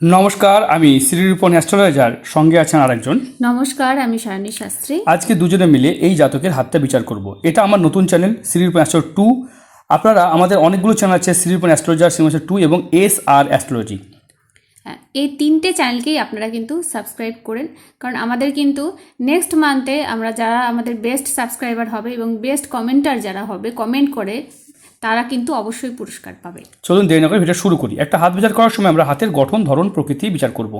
নমস্কার আমি শ্রীরূপন অ্যাস্ট্রোলজার সঙ্গে আছেন আরেকজন। নমস্কার আমি সায়নী শাস্ত্রী। আজকে দুজনে মিলে এই জাতকের হাতটা বিচার করব। এটা আমার নতুন চ্যানেল শ্রীরূপন অ্যাস্ট্রো টু। আপনারা আমাদের অনেকগুলো চ্যানেল আছে শ্রীরূপন অ্যাস্ট্রোলজার শ্রীমাস্টার টু এবং এস আর অ্যাস্ট্রোলজি। হ্যাঁ, এই তিনটে চ্যানেলকেই আপনারা কিন্তু সাবস্ক্রাইব করেন। কারণ আমাদের কিন্তু নেক্সট মান্থে আমরা যারা আমাদের বেস্ট সাবস্ক্রাইবার হবে এবং বেস্ট কমেন্টার যারা হবে কমেন্ট করে তারা কিন্তু অবশ্যই পুরস্কার পাবে। চলুন দেরি না করে ভিডিও শুরু করি। একটা হাত বিচার করার সময় আমরা হাতের গঠন ধরন প্রকৃতি বিচার করব।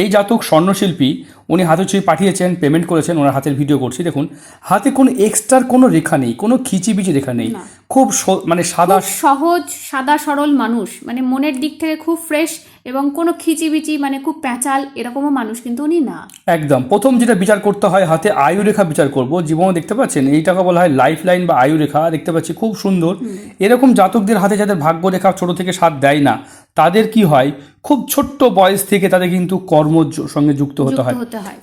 এই জাতক স্বর্ণশিল্পী উনি হাতে ছবি পাঠিয়েছেন পেমেন্ট করেছেন ওনার হাতের ভিডিও করছি। দেখুন হাতে কোনো এক্সট্রার কোনো রেখা নেই কোনো খিচিবিচি রেখা নেই। খুব মানে সাদা সহজ সাদা সরল মানুষ। মানে মনের দিক থেকে খুব ফ্রেশ এবং কোনো খিচিবিচি মানে খুব প্যাঁচাল এরকমও মানুষ কিন্তু উনি না। একদম। প্রথম যেটা বিচার করতে হয় হাতে আয়ু রেখা বিচার করব। জীবনে দেখতে পাচ্ছেন এইটাকে বলা হয় লাইফ লাইন বা আয়ু রেখা দেখতে পাচ্ছি খুব সুন্দর। এরকম জাতকদের হাতে যাদের ভাগ্য রেখা ছোট থেকে সাথ দেয় না তাদের কি হয়? খুব ছোট্ট বয়স থেকে তাদের কিন্তু কর্ম সঙ্গে যুক্ত হতে হয়।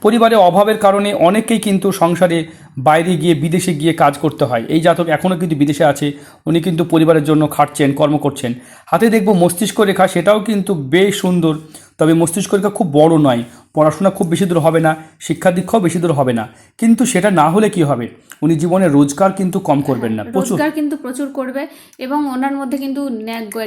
পরিবারে অভাবের কারণে অনেকেই কিন্তু সংসারে বাইরে গিয়ে বিদেশে গিয়ে কাজ করতে হয়। এই জাতক এখনও কিন্তু বিদেশে আছে। উনি কিন্তু পরিবারের জন্য খাটছেন কর্ম করছেন। হাতে দেখব মস্তিষ্ক রেখা সেটাও কিন্তু বেশ সুন্দর। তবে মস্তিষ্ক খুব বড় নয়। পড়াশোনা খুব বেশি দূর হবে না শিক্ষা দীক্ষাও বেশি দূর হবে না। কিন্তু সেটা না হলে কি হবে? উনি জীবনে রোজগার কিন্তু কম করবেন না। প্রচুর। রোজগার কিন্তু প্রচুর করবে এবং ওনার মধ্যে কিন্তু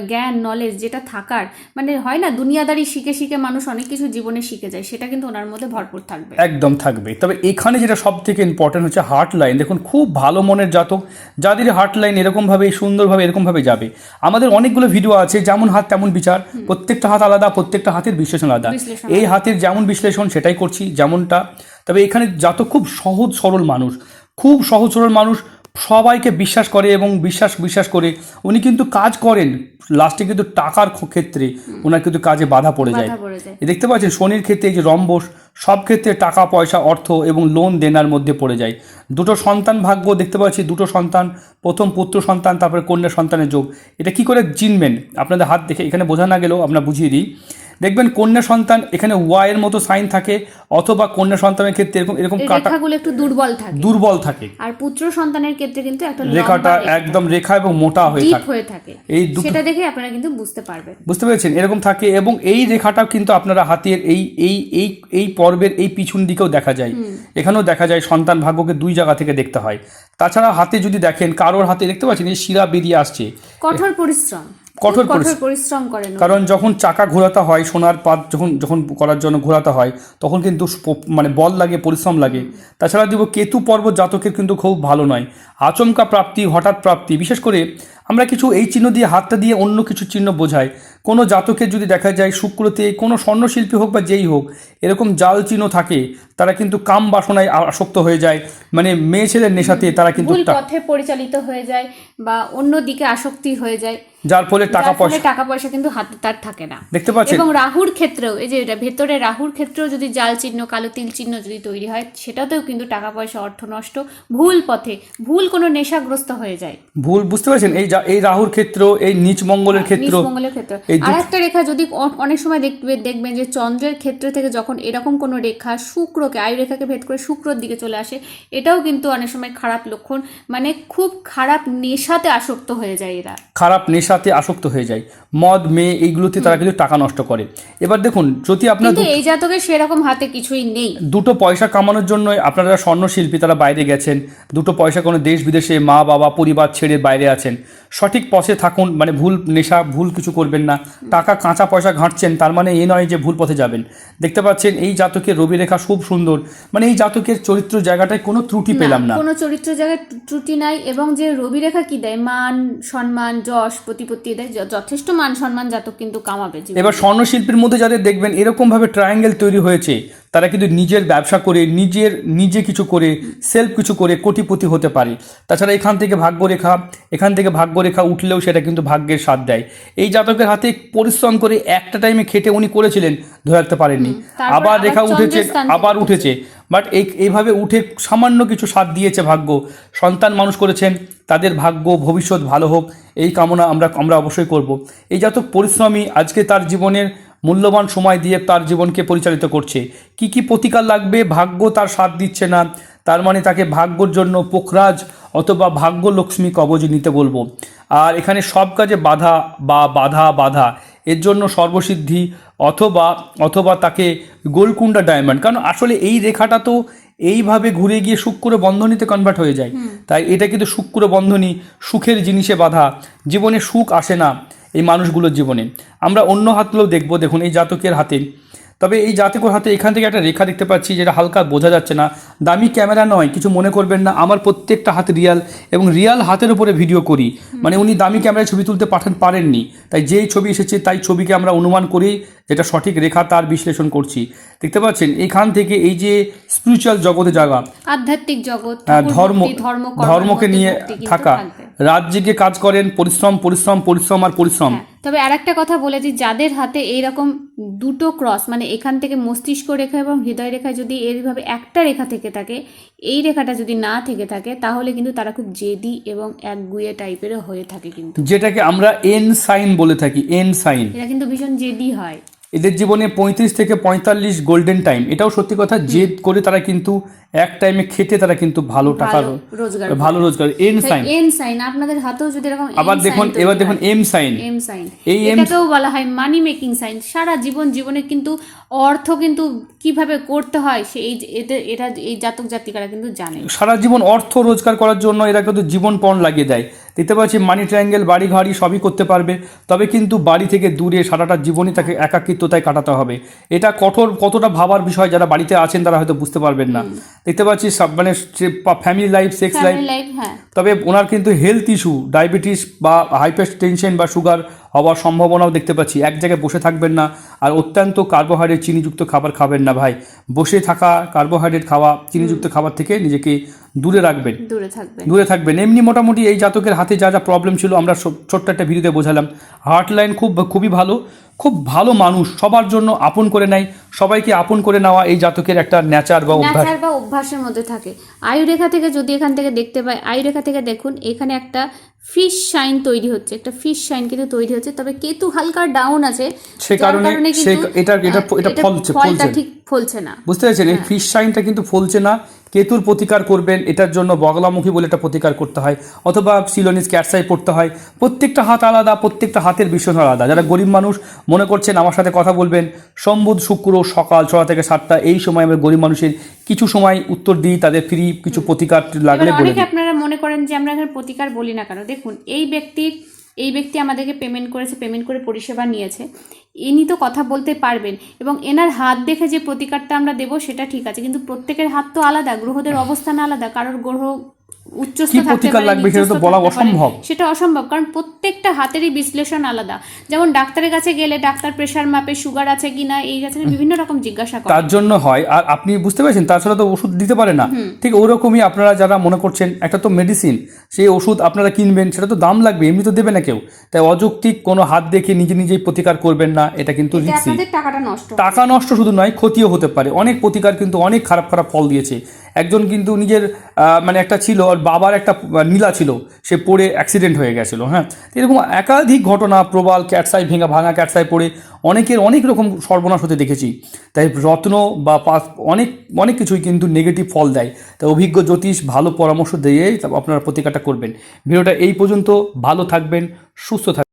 জ্ঞান নলেজ যেটা থাকার মানে হয় না দুনিয়াদারি শিখে শিখে মানুষ অনেক কিছু জীবনে শিখে যায় সেটা কিন্তু ওনার মধ্যে ভরপুর থাকবে। একদম থাকবে। তবে এখানে যেটা সব থেকে ইম্পর্টেন্ট হচ্ছে হার্ট লাইন দেখুন খুব ভালো মনের জাতক যাদের হার্ট লাইন এরকমভাবে সুন্দরভাবে এরকমভাবে যাবে। আমাদের অনেকগুলো ভিডিও আছে যেমন হাত তেমন বিচার। প্রত্যেকটা হাত আলাদা প্রত্যেকটা হাতের বিশ্লেষণ আলাদা। এই হাতের যেমন বিশ্লেষণ সেটাই করছি যেমনটা। তবে এখানে যত খুব সহজ সরল মানুষ খুব সহজ সরল মানুষ সবাইকে বিশ্বাস করে এবং বিশ্বাস বিশ্বাস করে উনি কিন্তু কাজ করেন। লাস্টে কিন্তু টাকার ক্ষেত্রে ওনার কিন্তু কাজে বাধা পড়ে যায়। দেখতে পাচ্ছেন শনির ক্ষেত্রে এই যে রম্বস সব ক্ষেত্রে টাকা পয়সা অর্থ এবং লোন দেনার মধ্যে পড়ে যায়। দুটো সন্তান ভাগ্য দেখতে পাচ্ছি দুটো সন্তান প্রথম পুত্র সন্তান তারপরে কন্যা সন্তানের যোগ। এটা কি করে চিনবেন আপনাদের হাত দেখে এখানে বোঝা না গেলেও আপনার বুঝিয়ে দিই। দেখবেন কন্যা সন্তান এখানে ওয়াইয়ের মতো সাইন থাকে অথবা কন্যা সন্তানের ক্ষেত্রে এরকম এরকম রেখাগুলো একটু দুর্বল থাকে। দুর্বল থাকে। আর পুত্র সন্তানের ক্ষেত্রে কিন্তু একটা রেখাটা একদম রেখা এবং মোটা হয়ে থাকে। হয়ে থাকে। এই সেটা দেখে আপনারা কিন্তু বুঝতে পারবেন। বুঝতে পেরেছেন? এরকম থাকে এবং এই রেখাটাও কিন্তু আপনারা হাতের এই এই এই এই পর্বের এই পিছন দিকেও দেখা যায়। এখানেও দেখা যায় সন্তান ভাগ্যকে দুই জায়গা থেকে দেখতে হয়। তাছাড়া হাতে যদি দেখেন কারোর হাতে দেখতে পাচ্ছেন এই শিরা বেরিয়ে আসছে। কঠোর পরিশ্রম। কঠোর পরিশ্রম। করেন কারণ যখন চাকা ঘোরাতে হয় সোনার পাত যখন যখন করার জন্য ঘোরাতে হয় তখন কিন্তু মানে বল লাগে পরিশ্রম লাগে। তাছাড়া দিব কেতু পর্ব জাতকের কিন্তু খুব ভালো নয়। আচমকা প্রাপ্তি হঠাৎ প্রাপ্তি। বিশেষ করে আমরা কিছু এই চিহ্ন দিয়ে হাতটা দিয়ে অন্য কিছু চিহ্ন বোঝাই। কোনো জাতকের যদি দেখা যায় শুক্রতে কোনো স্বর্ণশিল্পী হোক বা যেই হোক এরকম জাল চিহ্ন থাকে তারা কিন্তু কাম বাসনায় আসক্ত হয়ে যায়। মানে মেয়ে ছেলের নেশাতে তারা কিন্তু পথে পরিচালিত হয়ে যায় বা অন্য দিকে আসক্তি হয়ে যায়। যার ফলে টাকা পয়সা টাকা পয়সা কিন্তু হাতে তার থাকে না। দেখতে পাচ্ছেন? এবং রাহুর ক্ষেত্রেও এই যে এটা ভেতরে রাহুর ক্ষেত্রেও যদি জাল চিহ্ন কালো তিল চিহ্ন যদি তৈরি হয় সেটাতেও কিন্তু টাকা পয়সা অর্থ নষ্ট ভুল পথে ভুল কোনো নেশাগ্রস্ত হয়ে যায়। ভুল বুঝতে পারছেন? এই এই রাহুর ক্ষেত্র এই নিচ মঙ্গলের ক্ষেত্র মঙ্গলের ক্ষেত্রে এই আর একটা রেখা যদি অনেক সময় দেখবে দেখবেন যে চন্দ্রের ক্ষেত্র থেকে যখন এরকম কোনো রেখা শুক্রকে আয়ু রেখাকে ভেদ করে শুক্রর দিকে চলে আসে এটাও কিন্তু অনেক সময় খারাপ লক্ষণ মানে খুব খারাপ নেশাতে আসক্ত হয়ে যায় এরা। খারাপ নেশাতে আসক্ত হয়ে যায়। মদ মেয়ে এইগুলোতে তারা কিন্তু টাকা নষ্ট করে। এবার দেখুন যদি আপনার এই জাতকের সেরকম হাতে কিছুই নেই। দুটো পয়সা কামানোর জন্য আপনারা যারা স্বর্ণশিল্পী তারা বাইরে গেছেন। দুটো পয়সা কোনো দেশ বিদেশে মা বাবা পরিবার ছেড়ে বাইরে আছেন। সঠিক পথে থাকুন মানে ভুল নেশা ভুল কিছু করবেন না। টাকা কাঁচা পয়সা ঘাঁটছেন তার মানে এ নয় যে ভুল পথে যাবেন। দেখতে পাচ্ছেন এই জাতকের রবি রেখা খুব সুন্দর। মানে এই জাতকের চরিত্র জায়গাটায় কোনো ত্রুটি পেলাম না। কোনো চরিত্র জায়গায় ত্রুটি নাই এবং যে রবি রেখা কি দেয়? মান সম্মান যশ প্রতিপত্তি দেয় যথেষ্ট মান সম্মান জাতক কিন্তু কামাবে। এবার স্বর্ণশিল্পীর মধ্যে যাদের দেখবেন এরকমভাবে ট্রায়াঙ্গেল তৈরি হয়েছে। তারা কিন্তু নিজের ব্যবসা করে নিজের নিজে কিছু করে সেলফ কিছু করে কোটিপতি হতে পারে। তাছাড়া এখান থেকে ভাগ্যরেখা এখান থেকে ভাগ্যরেখা উঠলেও সেটা কিন্তু ভাগ্যের স্বাদ দেয়। এই জাতকের হাতে পরিশ্রম করে একটা টাইমে খেটে উনি করেছিলেন ধরে রাখতে পারেননি। আবার রেখা উঠেছে আবার উঠেছে। বাট এই এইভাবে উঠে সামান্য কিছু স্বাদ দিয়েছে ভাগ্য। সন্তান মানুষ করেছেন তাদের ভাগ্য ভবিষ্যৎ ভালো হোক এই কামনা আমরা আমরা অবশ্যই করব। এই জাতক পরিশ্রমী আজকে তার জীবনের মূল্যবান সময় দিয়ে তার জীবনকে পরিচালিত করছে। কি কি প্রতিকার লাগবে? ভাগ্য তার সাথ দিচ্ছে না। তার মানে তাকে ভাগ্যর জন্য পোখরাজ অথবা ভাগ্য লক্ষ্মী কবজ নিতে বলব। আর এখানে সব কাজে বাধা বা বাধা বাধা। এর জন্য সর্বসিদ্ধি অথবা অথবা তাকে গোলকুন্ডা ডায়মন্ড। কারণ আসলে এই রেখাটা তো এইভাবে ঘুরে গিয়ে শুক্র বন্ধনীতে কনভার্ট হয়ে যায়। তাই এটা কিন্তু শুক্র বন্ধনী সুখের জিনিসে বাধা। জীবনে সুখ আসে না। এই মানুষগুলোর জীবনে। আমরা অন্য হাতগুলো দেখব দেখুন এই জাতকের হাতে। তবে এই জাতকের হাতে এখান থেকে একটা রেখা দেখতে পাচ্ছি যেটা হালকা বোঝা যাচ্ছে না। দামি ক্যামেরা নয় কিছু মনে করবেন না। আমার প্রত্যেকটা হাত রিয়াল এবং রিয়াল হাতের উপরে ভিডিও করি। মানে উনি দামি ক্যামেরায় ছবি তুলতে পাঠান পারেননি। তাই যেই ছবি এসেছে তাই ছবিকে আমরা অনুমান করি যেটা সঠিক রেখা তার বিশ্লেষণ করছি। দেখতে পাচ্ছেন এখান থেকে এই যে স্পিরিচুয়াল জগতে জায়গা আধ্যাত্মিক জগৎ হ্যাঁ, ধর্ম ধর্মকে নিয়ে থাকা। জেগে কাজ করেন পরিশ্রম পরিশ্রম পরিশ্রম আর পরিশ্রম। হ্যাঁ, তবে আর একটা কথা বলে যে যাদের হাতে এইরকম দুটো ক্রস মানে এখান থেকে মস্তিষ্ক রেখা এবং হৃদয় রেখা যদি এইভাবে একটা রেখা থেকে থাকে এই রেখাটা যদি না থেকে থাকে তাহলে কিন্তু তারা খুব জেদি এবং একগুয়ে টাইপের হয়ে থাকে কিন্তু। যেটাকে আমরা এন সাইন বলে থাকি এন সাইন এটা কিন্তু ভীষণ জেদি হয়। এদের জীবনে পঁয়ত্রিশ থেকে পঁয়তাল্লিশ গোল্ডেন টাইম এটাও সত্যি কথা জেদ করে তারা কিন্তু এক টাইমে খেটে তারা কিন্তু ভালো টাকা রোজগার ভালো রোজগার এন সাইন এন সাইন আপনাদের হাতেও যদি এরকম আবার দেখুন এবার দেখুন এম সাইন এম সাইন এই এটাকেও বলা হয় মানি মেকিং সাইন সারা জীবন জীবনে কিন্তু অর্থ কিন্তু কীভাবে করতে হয় সে এই যে- এতে এটা এই জাতক জাতিকারা কিন্তু জানে। সারা জীবন অর্থ রোজগার করার জন্য এরা কিন্তু জীবন পণ লাগিয়ে দেয়। দেখতে পাচ্ছি মানি ট্রায়াঙ্গেল বাড়ি ঘাড়ি সবই করতে পারবে। তবে কিন্তু বাড়ি থেকে দূরে সারাটা জীবনই তাকে একাকিত্বতায় কাটাতে হবে। এটা কঠোর কতটা ভাবার বিষয় যারা বাড়িতে আছেন তারা হয়তো বুঝতে পারবেন না। দেখতে পাচ্ছি মানে ফ্যামিলি লাইফ সেক্স লাইফ তবে ওনার কিন্তু হেলথ ইস্যু ডায়াবেটিস বা হাইপার টেনশন বা সুগার হওয়ার সম্ভাবনাও দেখতে পাচ্ছি। এক জায়গায় বসে থাকবেন না আর অত্যন্ত কার্বোহাইড্রেট চিনিযুক্ত খাবার খাবেন না ভাই। বসে থাকা কার্বোহাইড্রেট খাওয়া চিনিযুক্ত খাবার থেকে নিজেকে দূরে রাখবেন। দূরে থাকবেন। দূরে থাকবেন। এমনি মোটামুটি এই জাতকের হাতে যা যা প্রবলেম ছিল আমরা ছোট্ট একটা ভিডিওতে বোঝালাম। হার্ট লাইন খুব খুবই ভালো খুব ভালো মানুষ সবার জন্য আপন করে নেয় সবাইকে আপন করে নেওয়া এই জাতকের একটা ন্যাচার বা অভ্যাস। বা অভ্যাসের মধ্যে থাকে। আয়ুরেখা থেকে যদি এখান থেকে দেখতে পাই আয়ুরেখা থেকে দেখুন এখানে একটা ফিশ শাইন তৈরি হচ্ছে একটা ফিশ শাইন কিন্তু তৈরি হচ্ছে তবে কেতু হালকা ডাউন আছে সে কারণে এটা এটা আহ, এটা ফলছে ফলটা ঠিক ফলছে না। বুঝতে পেরেছেন? এই ফিশ সাইনটা কিন্তু ফলছে না কেতুর প্রতিকার করবেন এটার জন্য বগলামুখী বলে একটা প্রতিকার করতে হয় অথবা সিলোনিস ক্যাটসাই পড়তে হয় প্রত্যেকটা হাত আলাদা প্রত্যেকটা হাতের বিষয় আলাদা। যারা গরিব মানুষ মনে করছেন আমার সাথে কথা বলবেন সম্বুধ শুক্র সকাল ছটা থেকে সাতটা এই সময় আমরা গরিব মানুষের কিছু সময় উত্তর দিই তাদের ফ্রি কিছু প্রতিকার লাগলে বলে আপনারা মনে করেন যে আমরা এখানে প্রতিকার বলি না কেন? দেখুন, এই ব্যক্তির এই ব্যক্তি আমাদেরকে পেমেন্ট করেছে পেমেন্ট করে পরিষেবা নিয়েছে। ইনি তো কথা বলতে পারবেন এবং এনার হাত দেখে যে প্রতিকারটা আমরা দেবো সেটা ঠিক আছে, কিন্তু প্রত্যেকের হাত তো আলাদা, গ্রহদের অবস্থান আলাদা, কারোর গ্রহ উচ্চস্থ প্রতিকার লাগবে সেটা তো বলা অসম্ভব। সেটা অসম্ভব কারণ প্রত্যেকটা হাতেরই বিশ্লেষণ আলাদা। যেমন ডাক্তারের কাছে গেলে ডাক্তার প্রেশার মাপে সুগার আছে কিনা এই আছে বিভিন্ন রকম জিজ্ঞাসা করে। তার জন্য হয় আর আপনি বুঝতে পেরেছেন তাছাড়া তো ওষুধ দিতে পারে না। ঠিক ওরকমই আপনারা যারা মনে করছেন একটা তো মেডিসিন সেই ওষুধ আপনারা কিনবেন সেটা তো দাম লাগবে এমনি তো দেবে না কেউ। তাই অযৌক্তিক কোনো হাত দেখে নিজে নিজেই প্রতিকার করবেন না এটা কিন্তু টাকাটা নষ্ট। টাকা নষ্ট শুধু নয় ক্ষতিও হতে পারে। অনেক প্রতিকার কিন্তু অনেক খারাপ খারাপ ফল দিয়েছে। একজন কিন্তু নিজের মানে একটা ছিল আর বাবার একটা নীলা ছিল, সে পড়ে অ্যাক্সিডেন্ট হয়ে গেছিল হ্যাঁ। এরকম একাধিক ঘটনা, প্রবাল ক্যাটসাই ভেঙা, ভাঙা ক্যাটসাই পড়ে, অনেকের অনেক রকম সর্বনাশ হতে দেখেছি। তাই রত্ন বা পাস, অনেক অনেক কিছুই কিন্তু নেগেটিভ ফল দেয়। তাই অভিজ্ঞ জ্যোতিষ ভালো পরামর্শ দিয়ে আপনারা প্রতিকারটা করবেন। ভিডিওটা এই পর্যন্ত, ভালো থাকবেন, সুস্থ থাকবেন।